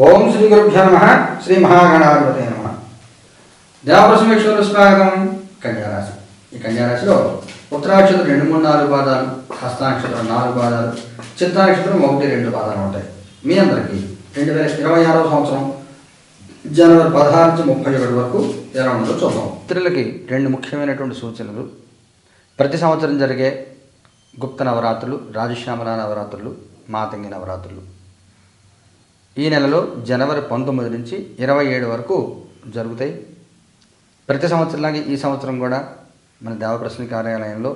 ఓం శ్రీ గురుభ్యో నమ. శ్రీ మహాగణాధిపతి నమ. దేవప్రసమేశ్వరుడు స్వాగతం కన్యారాశి. ఈ కన్యారాశిలో ఉత్తరాక్షత్రం రెండు మూడు నాలుగు పాదాలు హస్తానక్షత్రం నాలుగు పాదాలు చిత్తానక్షత్రం ఒకటి రెండు పాదాలు ఉంటాయి. మీ అందరికీ రెండు వేల ఇరవై ఆరవ సంవత్సరం జనవరి పదహారు నుంచి ముప్పై ఒకటి వరకు ఎలా ఉందో చూద్దాం. స్త్రీలకి రెండు ముఖ్యమైనటువంటి సూచనలు. ప్రతి సంవత్సరం జరిగే గుప్త నవరాత్రులు రాజశ్యామల నవరాత్రులు మాతంగి నవరాత్రులు. ఈ నెలలో జనవరి పంతొమ్మిది నుంచి ఇరవై ఏడు వరకు జరుగుతాయి. ప్రతి సంవత్సరంలాగే ఈ సంవత్సరం కూడా మన దేవప్రశ్న కార్యాలయంలో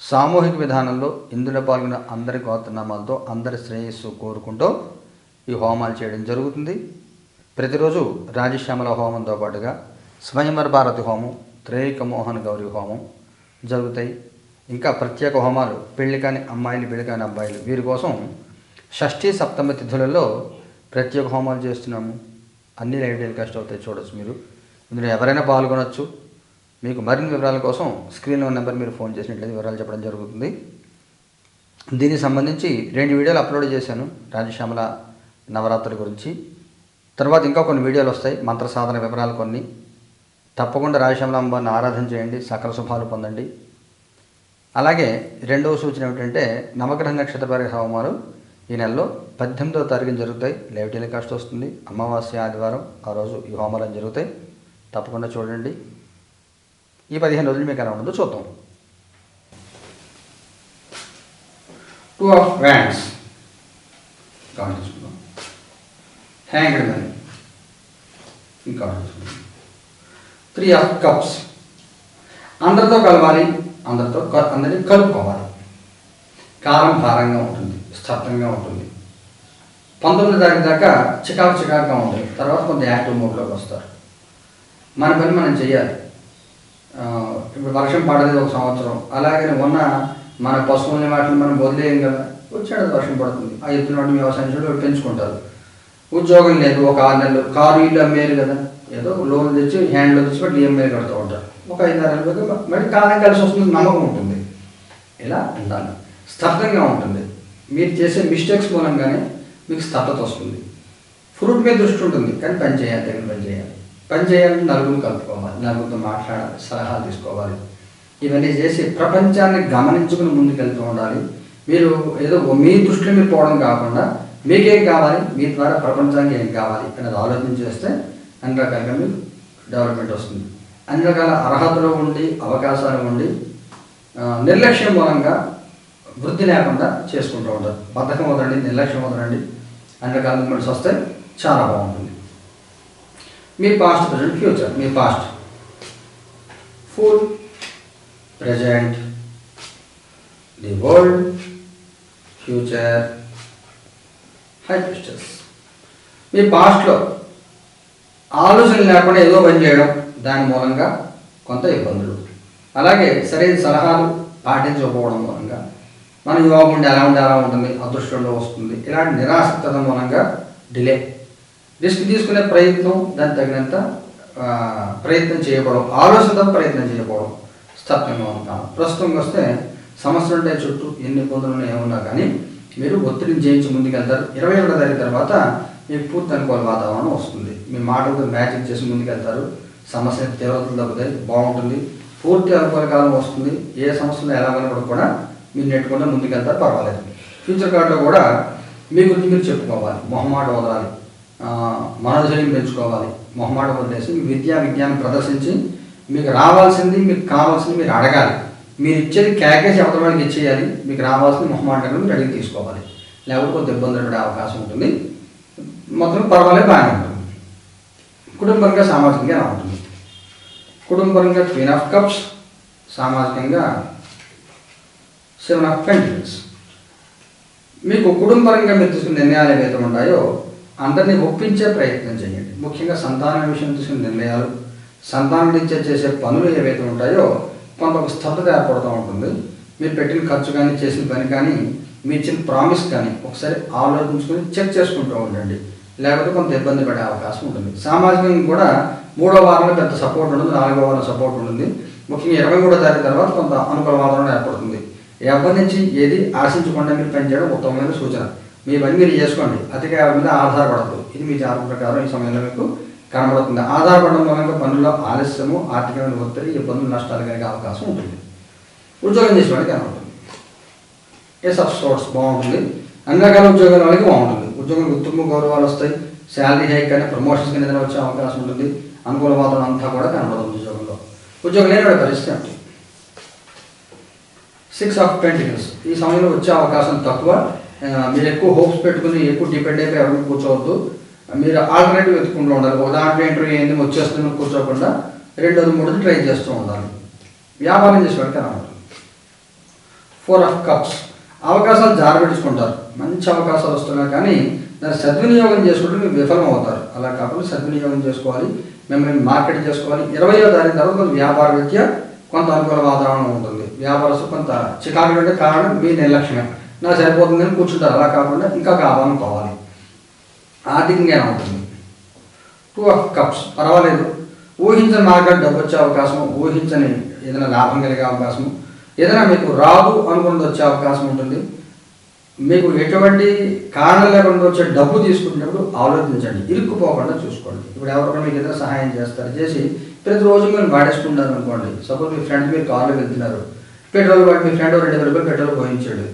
సామూహిక విధానంలో ఇందులో పాల్గొన్న అందరి గోత్రనామాలతో అందరి శ్రేయస్సు కోరుకుంటూ ఈ హోమాలు చేయడం జరుగుతుంది. ప్రతిరోజు రాజశ్యామల హోమంతో పాటుగా స్వయంవర భారతి హోమం త్రేయిక మోహన్ గౌరీ హోమం జరుగుతాయి. ఇంకా ప్రత్యేక హోమాలు పెళ్ళి కాని అమ్మాయిలు పెళ్ళి కాని అబ్బాయిలు వీరి కోసం షష్ఠీ సప్తమ తిథులలో ప్రత్యేక హోమాలు చేస్తున్నాము. అన్ని లైవ్ టెలికాస్ట్ అవుతాయి చూడొచ్చు మీరు. ఇందులో ఎవరైనా పాల్గొనవచ్చు మీకు మరిన్ని వివరాల కోసం స్క్రీన్లో ఉన్న నెంబర్ మీరు ఫోన్ చేసినట్లయితే వివరాలు చెప్పడం జరుగుతుంది. దీనికి సంబంధించి రెండు వీడియోలు అప్లోడ్ చేశాను. రాజశ్యామల నవరాత్రుల గురించి. తర్వాత ఇంకా కొన్ని వీడియోలు వస్తాయి. మంత్ర సాధన వివరాలు కొన్ని. తప్పకుండా రాజశ్యామల అమ్మవారిని ఆరాధన చేయండి. సకల శుభాలు పొందండి. అలాగే రెండవ సూచన ఏమిటంటే నవగ్రహ నక్షత్ర పరిగ్రహ హోమాలు ఈ నెలలో పద్దెనిమిదవ తారీఖున జరుగుతాయి. లైవ్ టెలికాస్ట్ వస్తుంది. అమావాస్య ఆదివారం ఆ రోజు ఈ హోమాలు జరుగుతాయి. తప్పకుండా చూడండి. ఈ పదిహేను రోజులు మీకు ఎలా ఉండదో చూద్దాం. Two of wands hang hanged ఈ కార్డు గమనించుకుందాం త్రీ ఆఫ్ కప్స్ అందరితో కలవాలి అందరితో క- అందరినీ కలుపుకోవాలి. కాలం భారంగా ఉంటుంది. స్తబ్దంగా ఉంటుంది. పంతొమ్మిది తారీఖు దాకా చికాకు చికాకుగా ఉంటుంది. తర్వాత కొంత యాక్టివ్ మోడ్లోకి వస్తారు. మన పని మనం చేయాలి. ఇప్పుడు వర్షం పడలేదు ఒక సంవత్సరం. అలాగే ఉన్న మన పశువుల్ని వాటిని మనం వదిలేయం కదా. వచ్చాడు వర్షం పడుతుంది. ఆ ఎత్తున వాటిని వ్యవసాయం చేయడం పెంచుకుంటారు. ఉద్యోగం లేదు. ఒక ఆరు నెలలు కారు ఇల్లు అమ్మేరు కదా. ఏదో లోన్ తెచ్చి హ్యాండ్లో తెచ్చి పెట్టి ఈఎంఐ కడుతూ ఉంటారు. ఒక ఐదు నెలలు మళ్ళీ కాలం కలిసి వస్తుంది నమ్మకం ఉంటుంది. ఇలా ఉండాలి. స్తబ్దంగా ఉంటుంది. మీరు చేసే మిస్టేక్స్ మూలంగానే మీకు స్తబ్దత వస్తుంది. ఫ్రూట్ మీద దృష్టి ఉంటుంది కానీ పని చేయాలి తగిన పని చేయాలి. పని చేయాలంటే నలుగురు కలుపుకోవాలి నలుగురితో మాట్లాడాలి సలహాలు తీసుకోవాలి. ఇవన్నీ చేసి ప్రపంచాన్ని గమనించుకుని ముందుకెళ్తూ ఉండాలి. మీరు ఏదో మీ దృష్టిలో మీరు పోవడం కాకుండా మీకేం కావాలి మీ ద్వారా ప్రపంచానికి ఏం కావాలి అనేది ఆలోచన చేస్తే అన్ని రకాలుగా మీకు డెవలప్మెంట్ వస్తుంది. అన్ని రకాల అర్హతలు ఉండి అవకాశాలు ఉండి నిర్లక్ష్యం మూలంగా వృద్ధి లేకుండా చేసుకుంటూ ఉంటారు. బద్ధకం వదలండి నిర్లక్ష్యం వదలండి అన్ని రకాల మూమెంట్స్ వస్తే చాలా బాగుంటుంది. మీ past present future me past full present the world future high futures మీ పాస్ట్లో ఆలోచన లేకుండా ఏదో పని చేయడం దాని మూలంగా కొంత ఇబ్బందులు. అలాగే సరైన సలహాలు పాటించకపోవడం మూలంగా మన యోగం ఉండి ఎలా ఉండి ఎలా ఉంటుంది అదృష్టంలో వస్తుంది. ఇలాంటి నిరాసక్తత మూలంగా డిలే. రిస్క్ తీసుకునే ప్రయత్నం దానికి తగినంత ప్రయత్నం చేయకపోవడం ఆలోచనతో ప్రయత్నం చేయకపోవడం స్తబ్దంగా ఉంటాం. ప్రస్తుతం వస్తే సమస్యలు ఉంటే చుట్టూ ఎన్ని ఇబ్బందులు ఉన్నాయి ఏమున్నా కానీ మీరు ఒత్తిడిని జయించి ముందుకెళ్తారు. ఇరవై ఒకటో తారీఖు తర్వాత మీకు పూర్తి అనుకూల వాతావరణం వస్తుంది. మీ మాటలతో మ్యాచింగ్ చేసి ముందుకెళ్తారు. సమస్య తీవ్రతలు తగ్గుతాయి బాగుంటుంది. పూర్తి అనుకూల కాలం వస్తుంది. ఏ సమస్యలు ఎలా ఉన్నప్పుడు కూడా మీరు నెట్టుకుంటే ముందుకెళ్తారు పర్వాలేదు. ఫ్యూచర్ కార్డులో కూడా మీ గురించి మీరు చెప్పుకోవాలి. మొహమాట వదలాలి. ఆ, మనోధైర్యం పెంచుకోవాలి. మొహమాట వదిలేసి మీ విద్యా విజ్ఞానం ప్రదర్శించి మీకు రావాల్సింది మీకు కావాల్సింది మీరు అడగాలి. మీరు ఇచ్చేది క్యాకేజ్ అవతల ఇచ్చేయాలి. మీకు రావాల్సింది మొహమాట మీరు అడిగి తీసుకోవాలి. లేకపోతే కొంత ఇబ్బందులు పడే అవకాశం ఉంటుంది. మొత్తం పర్వాలేదు బాగానే ఉంటుంది. కుటుంబపరంగా సామాజికంగా ఎలా ఉంటుంది? కుటుంబపరంగా క్వీన్ ఆఫ్ కప్స్ సామాజికంగా సెవెన్ ఆఫ్ పెంటిల్స్ మీకు కుటుంబపరంగా మీరు తీసుకున్న నిర్ణయాలు ఏవైతే ఉంటాయో అందరినీ ఒప్పించే ప్రయత్నం చేయండి. ముఖ్యంగా సంతానం విషయం తీసుకున్న నిర్ణయాలు సంతానం నుంచి చేసే పనులు ఏవైతే ఉంటాయో కొంత ఒక స్తబ్దత ఏర్పడుతూ ఉంటుంది. మీరు పెట్టిన ఖర్చు కానీ చేసిన పని కానీ మీ ఇచ్చిన ప్రామిస్ కానీ ఒకసారి ఆలోచించుకొని చెక్ చేసుకుంటూ ఉండండి. లేకపోతే కొంత ఇబ్బంది పడే అవకాశం ఉంటుంది. సామాజికంగా కూడా మూడో వారంలో పెద్ద సపోర్ట్ ఉంటుంది నాలుగో వారం సపోర్ట్ ఉంటుంది. ముఖ్యంగా ఇరవై మూడో తారీఖు తర్వాత కొంత అనుకూల వాతావరణం ఏర్పడుతుంది. ఎవరి నుంచి ఏది ఆశించకుండా మీరు పనిచేయడం ఉత్తమమైన సూచన. మీ పని మీరు చేసుకోండి. అతిగా ఎవరి మీద ఆధారపడద్దు. ఇది మీ జాతక ప్రకారం ఈ సమయంలో మీకు కనబడుతుంది. ఆధారపడడం మూలంగా పనుల్లో ఆలస్యము ఆర్థికమైన ఒత్తిడి ఇబ్బందులు నష్టాలు కలిగే అవకాశం ఉంటుంది. ఉద్యోగం చేసే వాళ్ళకి కనబడుతుంది. ఎస్ ఆఫ్ సోర్స్ బాగుంటుంది. అన్ని రకాల ఉద్యోగాల వాళ్ళకి బాగుంటుంది. ఉద్యోగం గుర్తింపు గౌరవాలు వస్తాయి. శాలరీ హైక్ కానీ ప్రమోషన్స్ కింద ఏదైనా వచ్చే అవకాశం ఉంటుంది. అనుకూల వాతావరణం అంతా కూడా కనబడుతుంది ఉద్యోగంలో. ఉద్యోగం లేని పరిస్థితి అంటే సిక్స్ ఆఫ్ పెంటికల్స్ ఈ సమయంలో వచ్చే అవకాశం తక్కువ. మీరు ఎక్కువ హోప్స్ పెట్టుకుని ఎక్కువ డిపెండ్ అయిపోయి ఎవరు కూర్చోవద్దు. మీరు ఆల్టర్నేటివ్ వెతుకుంటూ ఉండాలి. ఒక దాంట్లో ఇంటర్వ్యూ ఏంది వచ్చేస్తుంది కూర్చోకుండా రెండోది మూడోది ట్రై చేస్తూ ఉండాలి. వ్యాపారం చేసి వాడికి అనమాట ఫోర్ ఆఫ్ కప్స్ అవకాశాలు జారబెట్టుకుంటారు మంచి అవకాశాలు వస్తున్నాయి కానీ దాన్ని సద్వినియోగం చేసుకుంటే మీరు విఫలం అవుతారు. అలా కాకుండా సద్వినియోగం చేసుకోవాలి. మిమ్మల్ని మార్కెట్ చేసుకోవాలి. ఇరవయో దాని తర్వాత వ్యాపార విద్య కొంత అనుకూల వాతావరణం ఉంటుంది. వ్యాపారస్తు కొంత చికాకు అంటే కారణం మీ నిర్లక్ష్యమే నా సరిపోతుందని కూర్చుంటారు. అలా కాకుండా ఇంకా కావాలని పోవాలి ఆర్థికంగా ఎలా ఉంటుంది? టూ ఆఫ్ కప్స్ పర్వాలేదు. ఊహించని మార్కెట్ డబ్బు వచ్చే అవకాశం ఊహించని ఏదైనా లాభం కలిగే అవకాశం ఏదైనా మీకు రాదు అనుకున్నది వచ్చే అవకాశం ఉంటుంది. మీకు ఎటువంటి కారణం లేకుండా వచ్చే డబ్బు తీసుకునేటప్పుడు ఆలోచించండి. ఇరుక్కుపోకుండా చూసుకోండి. ఇప్పుడు ఎవరికైనా మీకు ఏదైనా సహాయం చేస్తారు. చేసి ప్రతిరోజు మీరు వాడేసుకుంటారు అనుకోండి. సపోజ్ మీ ఫ్రెండ్ మీరు కార్లో వెళ్తున్నారు. పెట్రోల్ వాడి మీ ఫ్రెండ్ రెండు వేల రూపాయలు పెట్రోల్ పోయించాడు.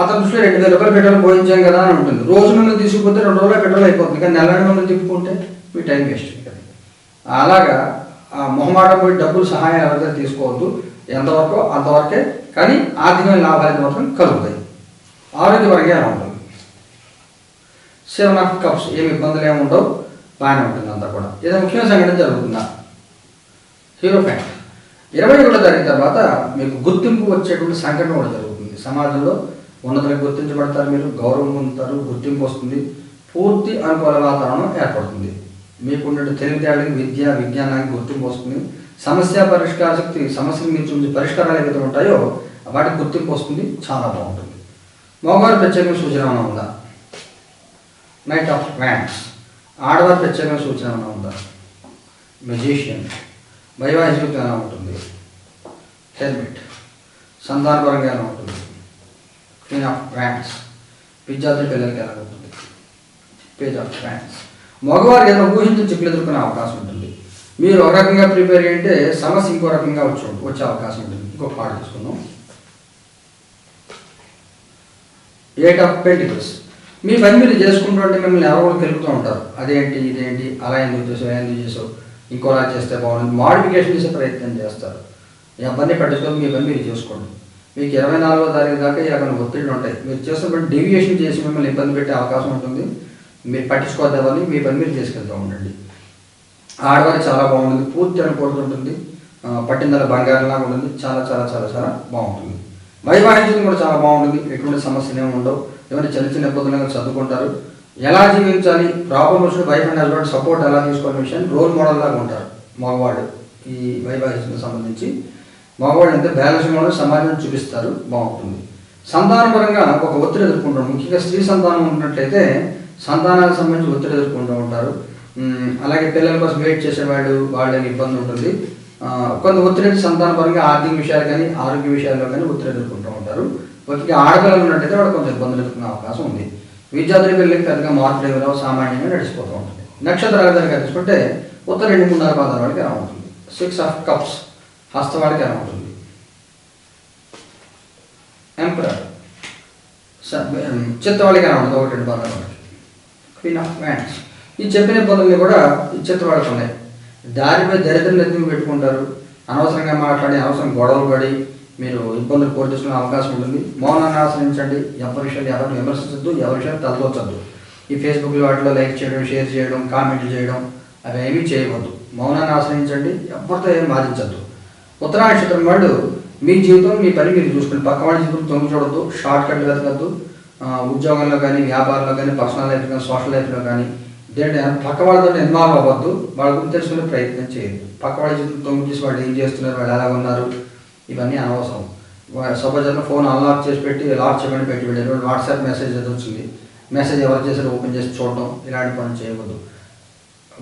అతని దృష్టిలో రెండు వేల రూపాయలు పెట్రోల్ పోయించాం కదా అని ఉంటుంది. రోజు మిమ్మల్ని తీసుకుపోతే రెండు రోజులు పెట్రోల్ అయిపోతుంది. కానీ నెల మిమ్మల్ని తిప్పుకుంటే మీ టైం వేస్ట్ కదా అలాగా ఆ మొహమాటం పోయి డబ్బులు సహాయం ఎవరైతే తీసుకోవద్దు. ఎంతవరకు అంతవరకే. కానీ ఆర్థికమైన లాభాలు మాత్రం కలుగుతాయి. ఆరోగ్యపరంగా ఎలా ఉంటుంది సెవెన్ ఆఫ్ కప్స్ ఏమి ఇబ్బందులు ఏమి ఉండవు. బాగానే ఉంటుంది అంతా కూడా. ఏదో ముఖ్యమైన సంఘటన జరుగుతుందా? హీరో ఫ్యాక్ట్ ఇరవై ఒకటో తారీఖు తర్వాత మీకు గుర్తింపు వచ్చేటువంటి సంఘటన కూడా జరుగుతుంది. సమాజంలో ఉన్నతులకు గుర్తించబడతారు మీరు గౌరవం పొందుతారు గుర్తింపు వస్తుంది పూర్తి అనుకూల వాతావరణం ఏర్పడుతుంది. మీకున్న తెలివితేటలకి విద్య విజ్ఞానానికి గుర్తింపు వస్తుంది. సమస్య పరిష్కార శక్తి సమస్యలు మీరు పరిష్కారాలు ఏదైతే ఉంటాయో వాటికి గుర్తింపు వస్తుంది. చాలా బాగుంటుంది. మగవారి ప్రత్యేకమైన సూచన ఉందా? నైట్ ఆఫ్ వ్యాండ్స్ ఆడవారి ప్రత్యేకమైన సూచన ఏమైనా ఉందా? మెజీషియన్ వైవాహిక ఎలా ఉంటుంది? హెల్మెట్ సంతానపరంగా ఎలా ఉంటుంది? క్వీన్ ఆఫ్ వ్యాండ్స్ విద్యార్థుల పిల్లలకి ఎలా ఉంటుంది? పేజ్ ఆఫ్ వ్యాండ్స్ మగవారు ఏదైనా ఊహించి చిక్కులు ఎదుర్కొనే అవకాశం ఉంటుంది. మీరు ఒక రకంగా ప్రిపేర్ అయ్యింటే సమస్య ఇంకో రకంగా వచ్చి వచ్చే అవకాశం ఉంటుంది. ఇంకొక పాట తీసుకుందాం. ఎయిట్ ఆఫ్ పెంటికల్స్ మీ పని మీరు చేసుకుంటుంటే మిమ్మల్ని ఎవరో ఒకరు తెలుపుతూ ఉంటారు. అదేంటి ఇదేంటి అలా ఎందుకు చేసావు ఎందుకు చేసావు ఇంకోలా చేస్తే బాగుంటుంది. మాడిఫికేషన్ చేసే ప్రయత్నం చేస్తారు. ఇబ్బంది అబ్బాయిని మీ పని మీరు చేసుకోండి. మీకు ఇరవై నాలుగో తారీఖు దాకా ఈ ఒత్తిళ్ళు ఉంటాయి. మీరు చేస్తున్నప్పుడు డెవియేషన్ చేసి మిమ్మల్ని ఇబ్బంది పెట్టే అవకాశం ఉంటుంది. మీరు పట్టించుకోవద్దని మీ పని మీరు చేసుకెళ్తూ ఉండండి. ఆడవారి చాలా బాగుంటుంది. పూర్తి అనుకుంటుంటుంది పట్టిందల బంగారంలాగా ఉంటుంది. చాలా చాలా చాలా చాలా బాగుంటుంది. వైవాహిక కూడా చాలా బాగుంటుంది. ఎటువంటి సమస్యలు ఏమి ఉండవు. ఏమైనా చిన్న చిన్న ఇబ్బందులు చదువుకుంటారు ఎలా జీవించాలి? ప్రాబ్లం వచ్చిన వైఫ్ అండ్ హస్బెండ్ సపోర్ట్ ఎలా తీసుకోవాలనే విషయం రోల్ మోడల్ లాగా ఉంటారు మగవాడు ఈ వైవాహిక సంబంధించి మగవాళ్ళు అంటే బ్యాలెన్స్ మోడల్ సమాజం చూపిస్తారు. బాగుంటుంది. సంతానపరంగా ఒక ఒత్తిడి ఎదుర్కొంటారు. ముఖ్యంగా స్త్రీ సంతానం ఉన్నట్లయితే సంతానానికి సంబంధించి ఒత్తిడి ఎదుర్కొంటూ ఉంటారు. అలాగే పిల్లల కోసం వెయిట్ చేసేవాడు వాళ్ళకి ఇబ్బంది ఉంటుంది. కొంత ఒత్తిడి సంతానపరంగా ఆర్థిక విషయాలు కానీ ఆరోగ్య విషయాల్లో కానీ ఒత్తిడి ఎదుర్కొంటూ ఉంటారు. ముఖ్యంగా ఆడపిల్లలు ఉన్నట్టయితే వాళ్ళు కొంత ఇబ్బందులు ఎదుర్కొనే అవకాశం ఉంది. విద్యార్థుల పిల్లలకి పెద్దగా మార్పులు ఏమి సామాన్యంగా నడిచిపోతూ ఉంటుంది. నక్షత్ర దగ్గర తీసుకుంటే ఉత్తర రెండు మూడున్నర పాదాల వాడికి ఎలా ఉంటుంది సిక్స్ ఆఫ్ కప్స్ హస్తవాడికి ఎలా ఉంటుంది ఎంపరర్ చిత్తవాడికి ఎలా ఉంటుంది ఒకటి రెండు పాదాల వాడికి. క్వీన్ ఆఫ్ వ్యాండ్స్ ఈ చెప్పిన ఇబ్బందుల్ని కూడా ఈ చిత్తవాడికి ఉన్నాయి. దారిపై దరిద్రం ఎత్తుకు పెట్టుకుంటారు? అనవసరంగా మాట్లాడి అవసరం గొడవలు పడి మీరు ఇబ్బందులు కోరి అవకాశం ఉంటుంది. మౌనాన్ని ఆశ్రయించండి. ఎవరి విషయాలు ఎవరిని విమర్శించద్దు ఎవరి విషయాలు తలదొచ్చద్దు ఈ ఫేస్బుక్ వాటిలో లైక్ చేయడం షేర్ చేయడం కామెంట్లు చేయడం అవి ఏమీ చేయవద్దు. మౌనాన్ని ఆశ్రయించండి. ఎవరితో ఏం బాధించద్దు ఉత్తరా నక్షత్రం వాళ్ళు మీ జీవితం మీ పని మీరు చూసుకోండి. పక్క వాళ్ళ జీవితం తొంగి చూడద్దు షార్ట్ కట్లు వెతకద్దు. ఆ, ఉద్యోగంలో కానీ వ్యాపారంలో కానీ పర్సనల్ లైఫ్లో కానీ సోషల్ లైఫ్లో కానీ దేంట్లో పక్క వాళ్ళతో ఇన్వాల్వ్ అవ్వద్దు. వాళ్ళ గురించి తెలుసుకునే ప్రయత్నం చేయదు పక్క వాళ్ళ జీవితం తొంగి వాళ్ళు ఏం చేస్తున్నారు వాళ్ళు ఎలా ఉన్నారు ఇవన్నీ అనవసరం. సపోజ్ అన్న ఫోన్ అన్లాక్ చేసి పెట్టి లాక్ చేయమని పెట్టి పెట్టారు వాట్సాప్ మెసేజ్ ఏదో వచ్చింది. మెసేజ్ ఎవరు చేశారో ఓపెన్ చేసి చూడడం ఇలాంటి పనులు చేయకూడదు.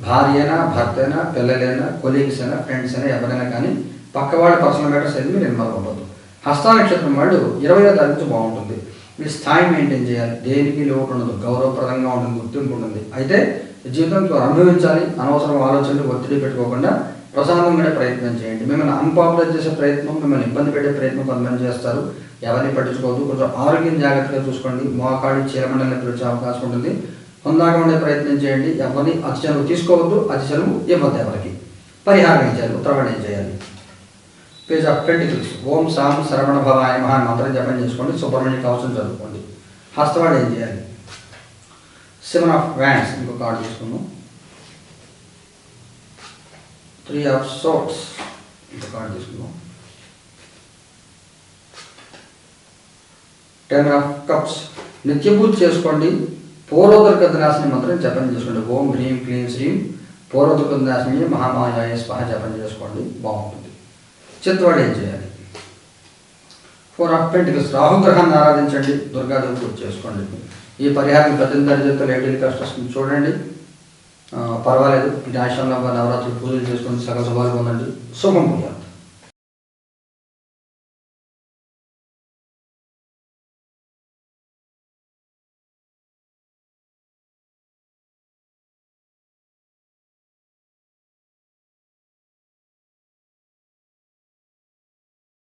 భార్య అయినా భర్త అయినా పిల్లలైనా కొలీగ్స్ అయినా ఫ్రెండ్స్ అయినా ఎవరైనా కానీ పక్క వాళ్ళ పర్సనల్ మ్యాటర్స్ అయితే మీరు ఇన్వాల్వ్ అవ్వద్దు. హస్తా నక్షత్రం వాళ్ళు ఇరవై తారీఖు బాగుంటుంది. మీ స్థాయి మెయింటైన్ చేయాలి. దేనికి లోటు ఉండదు. గౌరవప్రదంగా ఉంటుంది గుర్తింపు ఉంటుంది. అయితే జీవితంలో అనుభవించాలి. అనవసరం ఆలోచనలు ఒత్తిడి పెట్టుకోకుండా ప్రశాంతంగా ప్రయత్నం చేయండి. మిమ్మల్ని అన్పాపులర్ చేసే ప్రయత్నం మిమ్మల్ని ఇబ్బంది పెట్టే ప్రయత్నం కొంతమంది చేస్తారు. ఎవరిని పట్టించుకోవద్దు. కొంచెం ఆరోగ్యం జాగ్రత్తగా చూసుకోండి. మోకాడి చీలమండలి పిలిచే అవకాశం ఉంటుంది. హుందాగా ఉండే ప్రయత్నం చేయండి. ఎవరిని అతిశలువు తీసుకోవద్దు. అతిశలువు ఇవ్వద్దు ఎవరికి. పరిహారం చేయాలి? ఉత్తరవాణి ఏం చేయాలి? పేజ్ ఆఫ్ పెంటికల్స్ ఓం సాం శరవణ భవాయ మహా మంత్రం జపం చేసుకోండి సుబ్రహ్మణ్య కవచం చదువుకోండి. హస్తవాడు ఏం చేయాలి? సెవెన్ ఆఫ్ వ్యాండ్స్ ఇంకో కార్డు తీసుకుందాం. త్రీ ఆఫ్ సోట్స్ ఇంకొక కార్డు తీసుకుందాం. టెన్ ఆఫ్ కప్స్ నిత్య చేసుకోండి. పూర్వోదర్గదనాశిని మంత్రం జపం చేసుకోండి. ఓం హ్రీం క్లీం శ్రీం. పూర్వోదర్గదనాశిని మహామాయాయ స్వహ జపం చేసుకోండి. బాగుంటుంది. చిత్వాడు ఏం చేయాలి? ఫోర్ ఆఫ్ రాహుగ్రహాన్ని ఆరాధించండి. దుర్గాదేవి పూజ చేసుకోండి. ఈ పరిహారం పద్దెనిమిది తరగతితో లేడీ కష్టం చూడండి. పర్వాలేదు. ఈ ఆశ్రమంలో నవరాత్రి పూజలు చేసుకోండి సకల శుభాలు పొందండి. శుభం పూజ